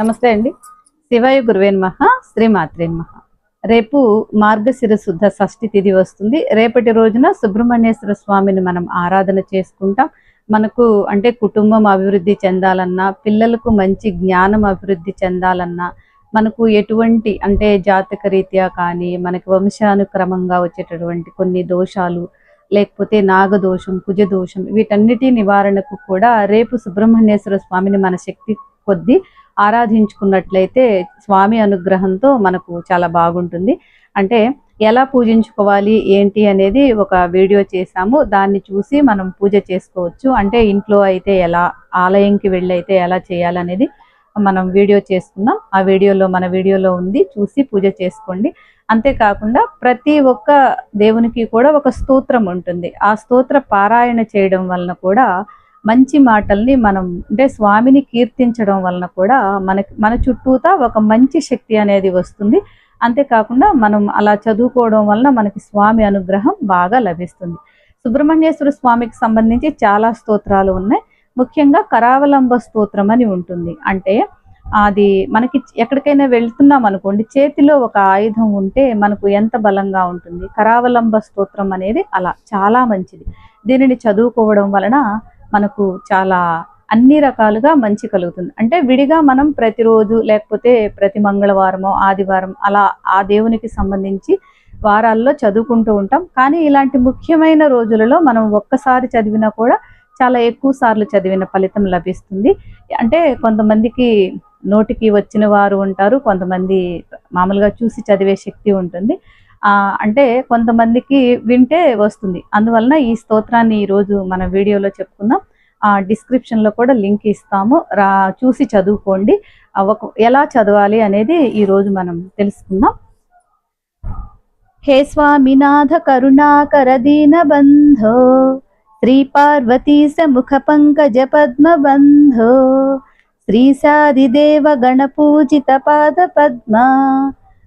నమస్తే అండి. శివాయ గురువేన్ మహా రేపు మార్గశిర శుద్ధ షష్ఠి తిథి వస్తుంది. రేపటి రోజున సుబ్రహ్మణ్యేశ్వర స్వామిని మనం ఆరాధన చేసుకుంటాం. మనకు అంటే కుటుంబం అభివృద్ధి చెందాలన్నా పిల్లలకు మంచి జ్ఞానం అభివృద్ధి చెందాలన్నా మనకు ఎటువంటి అంటే జాతక రీత్యా కానీ మనకి వంశానుక్రమంగా వచ్చేటటువంటి కొన్ని దోషాలు లేకపోతే నాగదోషం కుజదోషం వీటన్నిటి నివారణకు కూడా రేపు సుబ్రహ్మణ్యేశ్వర స్వామిని మన శక్తి కొద్దీ ఆరాధించుకున్నట్లయితే స్వామి అనుగ్రహంతో మనకు చాలా బాగుంటుంది. అంటే ఎలా పూజించుకోవాలి ఏంటి అనేది ఒక వీడియో చేసాము దాన్ని చూసి మనం పూజ చేసుకోవచ్చు. అంటే ఇంట్లో అయితే ఎలా ఆలయంకి వెళ్ళి అయితే ఎలా చేయాలనేది మనం వీడియో చేసుకున్నాం. ఆ వీడియోలో మన వీడియోలో ఉంది. చూసి పూజ చేసుకోండి. అంతేకాకుండా ప్రతి ఒక్క దేవునికి కూడా ఒక స్తోత్రం ఉంటుంది. ఆ స్తోత్ర పారాయణ చేయడం వలన కూడా మంచి మాటల్ని మనం అంటే స్వామిని కీర్తించడం వలన కూడా మనకి మన చుట్టూతా ఒక మంచి శక్తి అనేది వస్తుంది. అంతేకాకుండా మనం అలా చదువుకోవడం వలన మనకి స్వామి అనుగ్రహం బాగా లభిస్తుంది. సుబ్రహ్మణ్యేశ్వర స్వామికి సంబంధించి చాలా స్తోత్రాలు ఉన్నాయి. ముఖ్యంగా కరావలంబ స్తోత్రం అని ఉంటుంది. అంటే అది మనకి ఎక్కడికైనా వెళ్తున్నాం అనుకోండి చేతిలో ఒక ఆయుధం ఉంటే మనకు ఎంత బలంగా ఉంటుంది. కరావలంబ స్తోత్రం అనేది అలా చాలా మంచిది. దీనిని చదువుకోవడం వలన మనకు చాలా అన్ని రకాలుగా మంచి కలుగుతుంది. అంటే విడిగా మనం ప్రతిరోజు లేకపోతే ప్రతి మంగళవారమో ఆదివారం అలా ఆ దేవునికి సంబంధించి వారాల్లో చదువుకుంటూ ఉంటాం. కానీ ఇలాంటి ముఖ్యమైన రోజులలో మనం ఒక్కసారి చదివినా కూడా చాలా ఎక్కువ సార్లు చదివిన ఫలితం లభిస్తుంది. అంటే కొంతమందికి నోటికి వచ్చిన వారు ఉంటారు కొంతమంది మామూలుగా చూసి చదివే శక్తి ఉంటుంది. అంటే కొంతమందికి వింటే వస్తుంది. అందువలన ఈ స్తోత్రాన్ని ఈరోజు మన వీడియోలో చెప్పుకుందాం. ఆ డిస్క్రిప్షన్లో కూడా లింక్ ఇస్తాము. రా చూసి చదువుకోండి. ఒక ఎలా చదవాలి అనేది ఈ రోజు మనం తెలుసుకుందాం. హే స్వామినాథ కరుణాకర దీన బంధో శ్రీ పార్వతీ సముఖ పంకజ పద్మ బంధో శ్రీశాదిదేవ గణపూజిత పాద పద్మ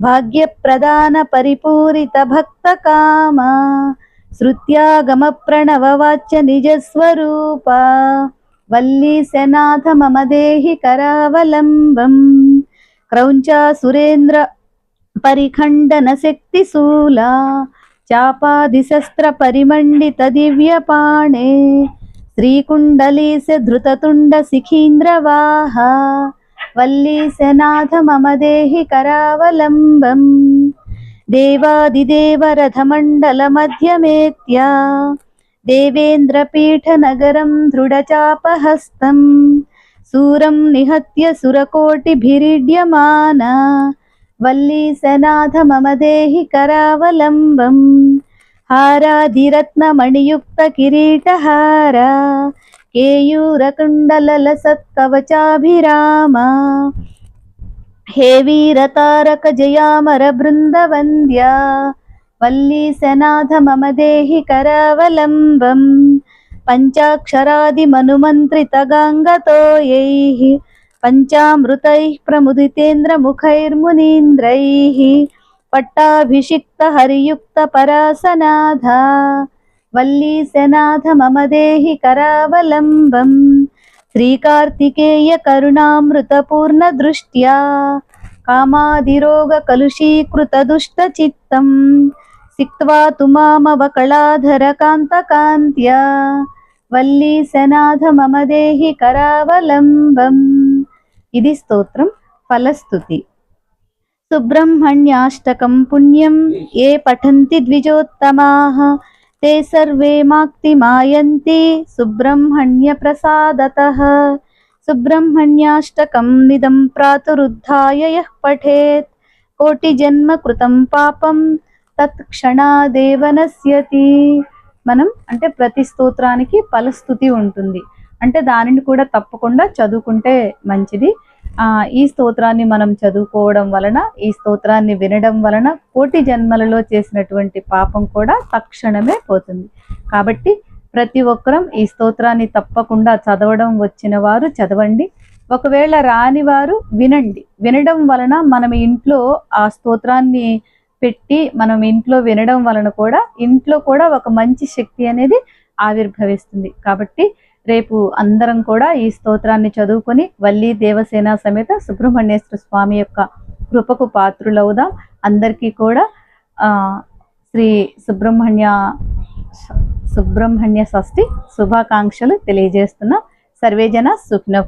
నారద మునీంద్ర భాగ్యప్రదాన పరిపూరిత భక్త కామ శృత్యాగమ ప్రణవ వాచ్య నిజస్వరూప వల్లీశనాథ మమ దేహి కరావలంబం క్రౌంచా సురేంద్ర పరిఖండన శక్తి శూలా చాపాది శస్త్ర పరిమండిత దివ్యపాణే శ్రీకుండలీశ ధృతతుండ శిఖీంద్రవాహ వల్లీశనాథ మమ దేహి కరావలంబం దేవాదిదేవ రథమండల మధ్యమేత్య దేవేంద్రపీఠ నగరం దృఢచాపహస్తం సూరం నిహత్య సురకోటిభిరీడ్యమాన వల్లీశనాథ మమ దేహి కరావలంబం కేయూరకుండలల సత్కవచాభిరామ. హే వీరతారక జయామర బృందవంద్య. వల్లీశనాథ మమ దేహి కరావలంబం. పంచాక్షరాది మనుమంత్రిత గాంగతోయైః పంచామృతైః ప్రముదితేంద్ర ముఖైర్మునీంద్రైః పట్టాభిషిక్త హరియుక్త పరాసనాథ. వల్లీశనాథ మమ దేహి కరావలంబం శ్రీకార్తికేయ కరుణామృతపూర్ణ దృష్ట్యా కామాదిరోగ కలుషీకృత దుష్ట చిత్తం సిక్త్వా తుమామవకళాధర కాంతకాంత్యా వల్లీశనాథ మమ దేహి కరావలంబం ఇది స్తోత్రం ఫలస్తుతి సుబ్రహ్మణ్యాష్టకం పుణ్యం ఏ పఠంతి ద్విజోత్తమాః ते सर्वे माक्तिमायन्ति सुब्रह्मण्यप्रसादतः सुब्रह्मण्याष्टकम् इदं प्रातरुद्धाय यः पठेत् कोटिजन्मकृतं పాపం తత్క్షణాదేవ నశ్యతి మనం అంటే ప్రతి స్తోత్రానికి ఫలస్థుతి ఉంటుంది అంటే దానిని కూడా తప్పకుండా చదువుకుంటే మంచిది ఆ ఈ స్తోత్రాన్ని మనం చదువుకోవడం వలన ఈ స్తోత్రాన్ని వినడం వలన కోటి జన్మలలో చేసినటువంటి పాపం కూడా తక్షణమే పోతుంది. కాబట్టి ప్రతి ఒక్కరం ఈ స్తోత్రాన్ని తప్పకుండా చదవడం వచ్చిన వారు చదవండి. ఒకవేళ రాని వారు వినండి. వినడం వలన మనం ఇంట్లో ఆ స్తోత్రాన్ని పెట్టి మనం ఇంట్లో వినడం వలన కూడా ఇంట్లో కూడా ఒక మంచి శక్తి అనేది ఆవిర్భవిస్తుంది. కాబట్టి రేపు అందరం కూడా ఈ స్తోత్రాన్ని చదువుకొని వల్లి దేవసేన సమేత సుబ్రహ్మణ్యేశ్వర స్వామి యొక్క కృపకు పాత్రులవుదాం. అందరికీ కూడా శ్రీ సుబ్రహ్మణ్య సుబ్రహ్మణ్య షష్ఠి శుభాకాంక్షలు తెలియజేస్తున్నాం. సర్వేజన సుఖ్నో